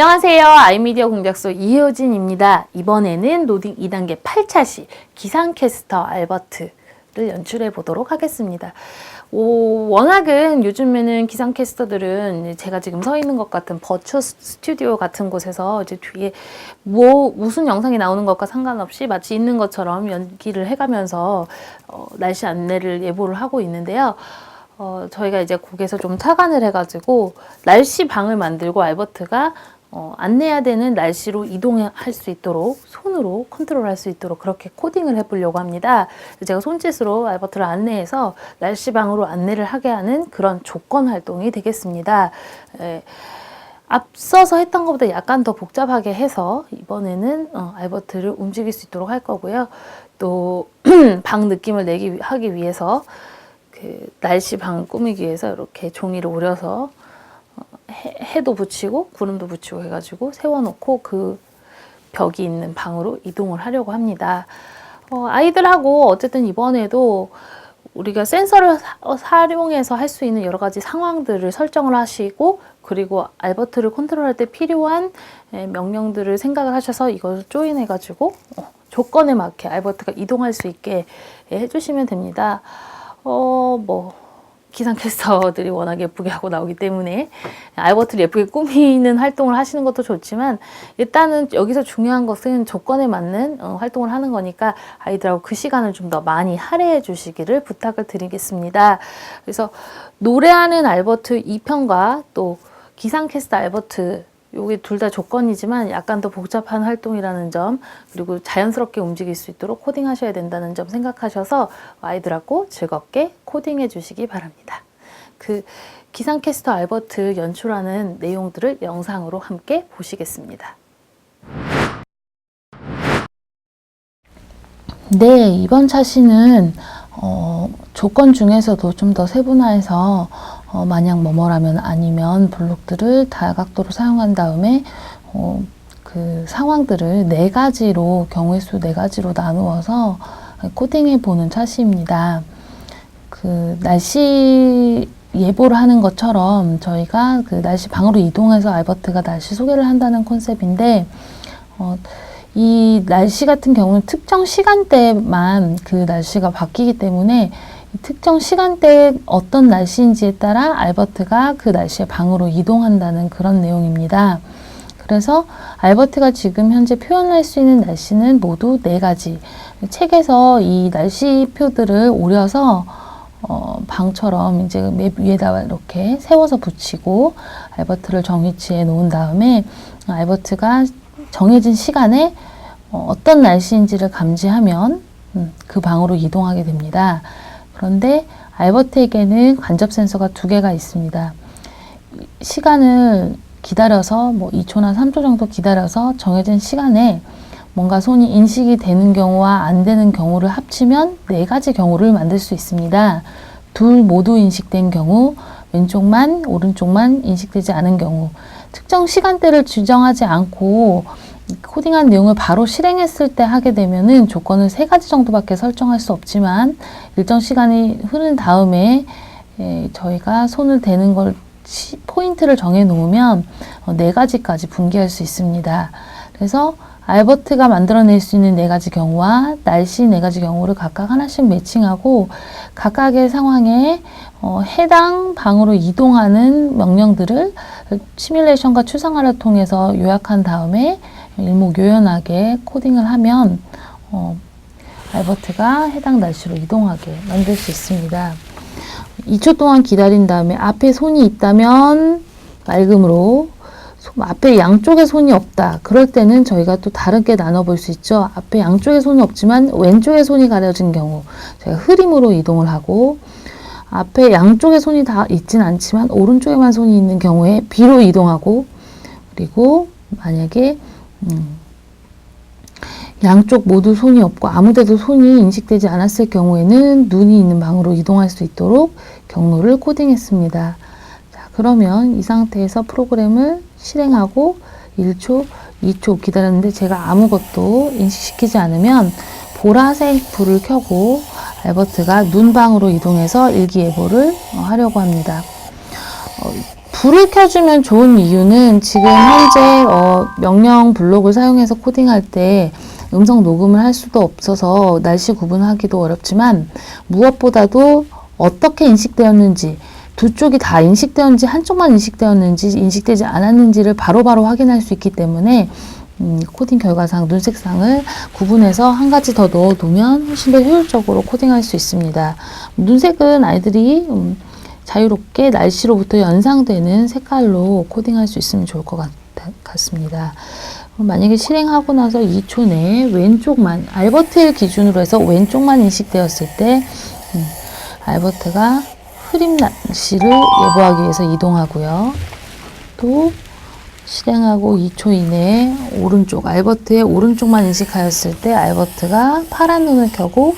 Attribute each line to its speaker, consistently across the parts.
Speaker 1: 안녕하세요. 아이미디어 공작소 이효진입니다. 이번에는 로딩 2단계 8차 시 기상캐스터 알버트 를 연출해 보도록 하겠습니다. 오, 워낙은 요즘에는 기상캐스터들은 제가 지금 서 있는 것 같은 버추어 스튜디오 같은 곳에서 이제 뒤에 뭐 무슨 영상이 나오는 것과 상관없이 마치 있는 것처럼 연기를 해가면서 어, 날씨 안내를 예보를 하고 있는데요. 어, 저희가 이제 곡에서 좀 착안을 해가지고 날씨 방을 만들고 알버트가 어, 안내해야 되는 날씨로 이동할 수 있도록 손으로 컨트롤할 수 있도록 그렇게 코딩을 해보려고 합니다. 제가 손짓으로 알버트를 안내해서 날씨 방으로 안내를 하게 하는 그런 조건 활동이 되겠습니다. 에, 앞서서 했던 것보다 약간 더 복잡하게 해서 이번에는 어, 알버트를 움직일 수 있도록 할 거고요. 또 방 느낌을 내기 위- 하기 위해서 그 날씨 방 꾸미기 위해서 이렇게 종이를 오려서 어, 해, 해도 붙이고 구름도 붙이고 해가지고 세워놓고 그 벽이 있는 방으로 이동을 하려고 합니다. 어, 아이들하고 어쨌든 이번에도 우리가 센서를 사, 어, 사용해서 할 수 있는 여러 가지 상황들을 설정을 하시고 그리고 알버트를 컨트롤할 때 필요한 에, 명령들을 생각을 하셔서 이걸 조인해 가지고 어, 조건에 맞게 알버트가 이동할 수 있게 예, 해주시면 됩니다. 어, 뭐, 기상캐스터들이 워낙 예쁘게 하고 나오기 때문에 알버트를 예쁘게 꾸미는 활동을 하시는 것도 좋지만 일단은 여기서 중요한 것은 조건에 맞는 어, 활동을 하는 거니까 아이들하고 그 시간을 좀 더 많이 할애해 주시기를 부탁을 드리겠습니다. 그래서 노래하는 알버트 2편과 또 기상캐스터 알버트 요게 둘다 조건이지만 약간 더 복잡한 활동이라는 점 그리고 자연스럽게 움직일 수 있도록 코딩하셔야 된다는 점 생각하셔서 아이들하고 즐겁게 코딩해 주시기 바랍니다. 그 기상캐스터 알버트 연출하는 내용들을 영상으로 함께 보시겠습니다. 네, 이번 차시는 어, 조건 중에서도 좀 더 세분화해서 어, 만약 뭐뭐라면 아니면 블록들을 다각도로 사용한 다음에 어, 그 상황들을 네 가지로 경우의 수 네 가지로 나누어서 코딩해 보는 차시입니다. 그 날씨 예보를 하는 것처럼 저희가 그 날씨 방으로 이동해서 알버트가 날씨 소개를 한다는 컨셉인데 어, 이 날씨 같은 경우는 특정 시간대만 그 날씨가 바뀌기 때문에 이 특정 시간대에 어떤 날씨인지에 따라 알버트가 그 날씨의 방으로 이동한다는 그런 내용입니다. 그래서 알버트가 지금 현재 표현할 수 있는 날씨는 모두 네 가지. 책에서 이 날씨표들을 오려서 어, 방처럼 이제 맵 위에다가 이렇게 세워서 붙이고 알버트를 정위치해 놓은 다음에 알버트가 정해진 시간에 어, 어떤 날씨인지를 감지하면 음, 그 방으로 이동하게 됩니다. 그런데 알버트에게는 간접 센서가 두 개가 있습니다. 이 시간을 기다려서 뭐 2초나 3초 정도 기다려서 정해진 시간에 뭔가 손이 인식이 되는 경우와 안 되는 경우를 합치면 네 가지 경우를 만들 수 있습니다. 둘 모두 인식된 경우, 왼쪽만, 오른쪽만 인식되지 않은 경우, 특정 시간대를 지정하지 않고 코딩한 내용을 바로 실행했을 때 하게 되면은 조건을 세 가지 정도밖에 설정할 수 없지만 일정 시간이 흐른 다음에 에, 저희가 손을 대는 걸 시- 포인트를 정해 놓으면 어, 네 가지까지 분기할 수 있습니다. 그래서 알버트가 만들어낼 수 있는 네 가지 경우와 날씨 네 가지 경우를 각각 하나씩 매칭하고 각각의 상황에 어, 해당 방으로 이동하는 명령들을 시뮬레이션과 추상화를 통해서 요약한 다음에 일목요연하게 코딩을 하면 어, 알버트가 해당 날씨로 이동하게 만들 수 있습니다. 2초 동안 기다린 다음에 앞에 손이 있다면 맑음으로 손- 앞에 양쪽에 손이 없다. 그럴 때는 저희가 또 다르게 나눠볼 수 있죠. 앞에 양쪽에 손이 없지만 왼쪽에 손이 가려진 경우 저희가 흐림으로 이동을 하고 앞에 양쪽에 손이 다 있진 않지만 오른쪽에만 손이 있는 경우에 비로 이동하고 그리고 만약에 음, 양쪽 모두 손이 없고 아무데도 손이 인식되지 않았을 경우에는 눈이 있는 방으로 이동할 수 있도록 경로를 코딩했습니다. 자, 그러면 이 상태에서 프로그램을 실행하고 1초, 2초 기다렸는데 제가 아무것도 인식시키지 않으면 보라색 불을 켜고 알버트가 눈방으로 이동해서 일기예보를 어, 하려고 합니다. 어, 불을 켜주면 좋은 이유는 지금 현재 어, 명령 블록을 사용해서 코딩할 때 음성 녹음을 할 수도 없어서 날씨 구분하기도 어렵지만 무엇보다도 어떻게 인식되었는지 두 쪽이 다 인식되었는지 한쪽만 인식되었는지 인식되지 않았는지를 바로바로 확인할 수 있기 때문에 음, 코딩 결과상 눈색상을 구분해서 한 가지 더 넣어두면 훨씬 더 효율적으로 코딩할 수 있습니다. 눈색은 아이들이 음, 자유롭게 날씨로부터 연상되는 색깔로 코딩할 수 있으면 좋을 것 같, 같습니다. 만약에 실행하고 나서 2초 내에 왼쪽만 알버트를 기준으로 해서 왼쪽만 인식되었을 때 음, 알버트가 흐림 날씨를 예보하기 위해서 이동하고요. 또 실행하고 2초 이내에 오른쪽 알버트의 오른쪽만 인식하였을 때 알버트가 파란 눈을 켜고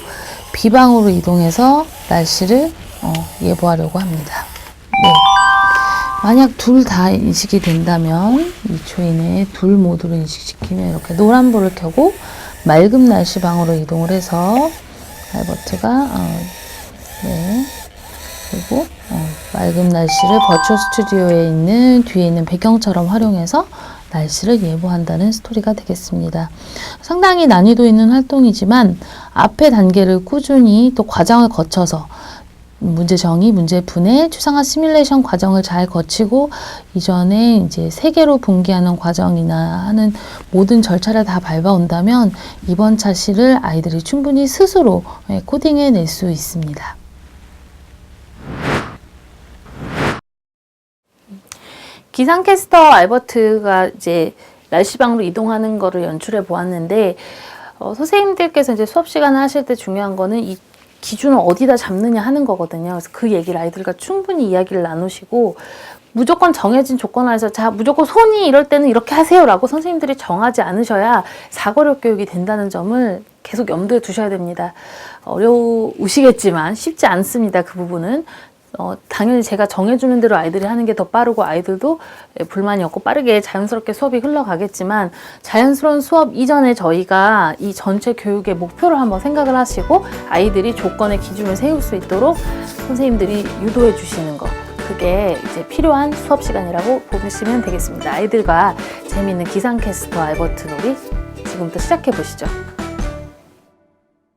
Speaker 1: 비방으로 이동해서 날씨를 어, 예보하려고 합니다. 네. 만약 둘 다 인식이 된다면 2초 이내에 둘 모두를 인식시키면 이렇게 노란불을 켜고 맑은 날씨 방으로 이동을 해서 알버트가 어, 네. 그리고 어, 맑은 날씨를 버추어 스튜디오에 있는 뒤에 있는 배경처럼 활용해서 날씨를 예보한다는 스토리가 되겠습니다. 상당히 난이도 있는 활동이지만 앞의 단계를 꾸준히 또 과정을 거쳐서 문제 정의, 문제 분해, 추상화 시뮬레이션 과정을 잘 거치고 이전에 이제 세 개로 분기하는 과정이나 하는 모든 절차를 다 밟아온다면 이번 차시를 아이들이 충분히 스스로 예, 코딩해 낼 수 있습니다. 기상캐스터 알버트가 이제 날씨방으로 이동하는 거를 연출해 보았는데 어, 선생님들께서 이제 수업 시간을 하실 때 중요한 거는 이 기준을 어디다 잡느냐 하는 거거든요. 그래서 그 얘기를 아이들과 충분히 이야기를 나누시고 무조건 정해진 조건 안에서 자 무조건 손이 이럴 때는 이렇게 하세요라고 선생님들이 정하지 않으셔야 사고력 교육이 된다는 점을 계속 염두에 두셔야 됩니다. 어려우시겠지만 쉽지 않습니다. 그 부분은 어, 당연히 제가 정해주는 대로 아이들이 하는 게 더 빠르고 아이들도 예, 불만이 없고 빠르게 자연스럽게 수업이 흘러가겠지만 자연스러운 수업 이전에 저희가 이 전체 교육의 목표를 한번 생각을 하시고 아이들이 조건의 기준을 세울 수 있도록 선생님들이 유도해 주시는 거 그게 이제 필요한 수업 시간이라고 보시면 되겠습니다. 아이들과 재미있는 기상캐스터 알버트 놀이 지금부터 시작해 보시죠.